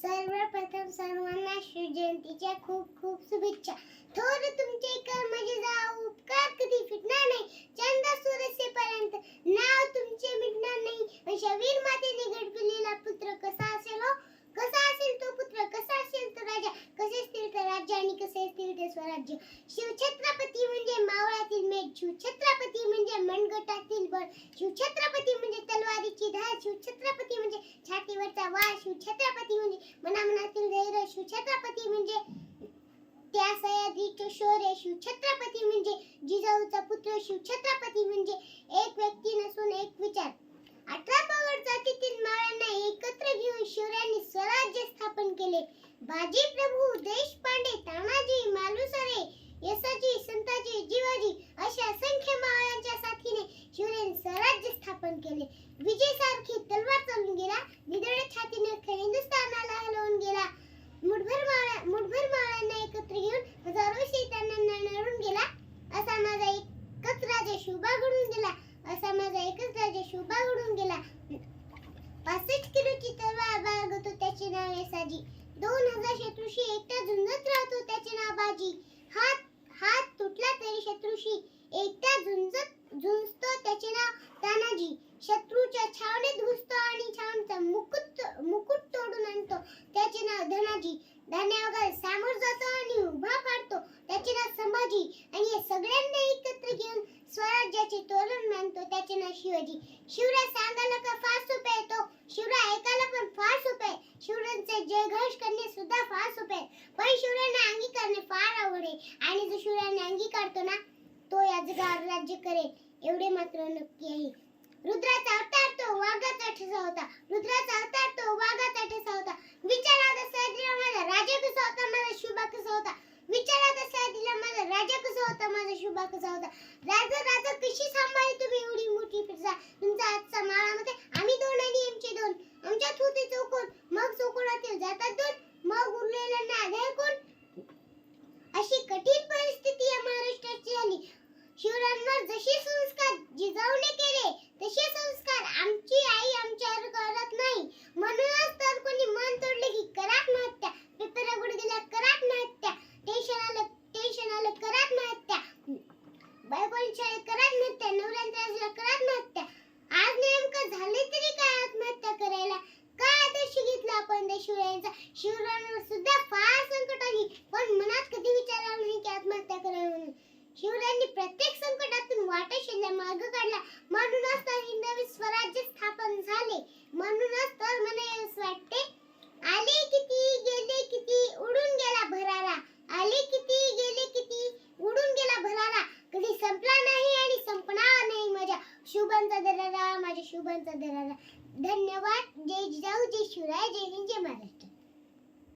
सर्वप्रथम सर्वांना शिवजयंतीच्या खूप खूप शुभेच्छा. थोर तुमचे कर्म म्हणजे जा उपकार कधी फिटणार नाही. चंद सुरसेपर्यंत नाव तुमचे मिटणार नाही. अशा वीर माते घडविलेला पुत्र कसा असेल हो कसा असेल तो पुत्र कसा असेल तो राजा कसे असतील ते राज्य आणि कसे असतील ते स्वराज्य? शिवछत्रपती म्हणजे मावळातील मेघ शिवछत्रपती म्हणजे मनगटातील बळ शिवछत्रपती म्हणजे तलवारीची धार शिवछत्रपती म्हणजे छातीवरचा वार शिवछत्रपती म्हणजे मनामनातील धैर्य शिवछत्रपती म्हणजे त्या सह्याद्रीचे शौर्य शिवछत्रपती म्हणजे जिजाऊचा पुत्र शिवछत्रपती म्हणजे एक व्यक्ती नसून एक विचार. अठरा पगड जातीतील माळ्यांना एकत्र घेऊन शिवरायांनी स्वराज्य स्थापन केले. बाजी प्रभू देशपांडे तानाजी मालुसरे यसाजी संताजी जीवाजी अशा असंख्य महाराजांच्या साथीने शिवरायांनी स्वराज्य स्थापन केले. विजय सारखी तलवार चालून गेला निदळ छातीने हिंदुस्थानाला हलवून गेला. मुठभर माळा मुठभर माळांना एकत्र घेऊन हजारो सैतानांना नळून गेला. असा माझा एकच राजा शोभा घडून गेला. असा माझा एकच राजा शोभा घडून गेला. पासष्ट किलोची तलवार बाळगतो त्याचे नाव यसाजी. दोन हजार शत्रुशी एकटा झुंजत राहतो त्याचे नाव बाजी. हात हात तुटला तरी शत्रुशी एकटा झुंजत झुंजतो त्याचे नाव तानाजी. शत्रूच्या छावणीत घुसतो आणि छावणीचा मुकुट मुकुट तोडून आणतो त्याचे नाव धनाजी. धान्यावगर सामोर जातो आणि उभा पाडतो त्याचे नाव संभाजी. आणि हे सगळ्यांना एकत्र घेऊन स्वराज्याचे तोरण मानतो त्याचे नाव शिवाजी. शिवराय सांगायला का फार सोपे येतो शिवराय ऐकायला पण फार सोपे जयघोष करणे सुद्धा फार सोपे आहे पण शिवरायांना अंगीकारणे फार अवघड आहे. आणि जो शिवरायांना अंगीकारतो ना तो या जगावर राज्य करेल. एवढे मात्र नक्की आहे. रुद्राचा अवतार तो वाघाचा ठसा होता. रुद्राचा अवतार तो वाघाचा ठसा होता. विचारात असा दिला माझा राजा कसा होता माझा शुभा कसा होता? विचारात असा दिला माझा राजा कसा होता माझा शुभा कसा होता? राजा शिवरायांवर सुद्धा फार संकट आली पण मनात कधी विचार आला नाही की आत्महत्या करावी म्हणून. शिवरायांनी प्रत्येक संकटातून वाटा शोधला मार्ग काढला म्हणूनच तर हिंदवी स्वराज्य स्थापन झाले. म्हणूनच तर मला वाटते आले किती गेले किती उडून गेला भरारा. आले किती गेले किती उडून गेला भरारा. कधी संपला नाही आणि संपणार नाही माझ्या शुभांचा दरारा माझ्या शुभांचा दरारा. धन्यवाद. जय जाऊ जय शिवराय जय हिंद जय महाराष्ट्र.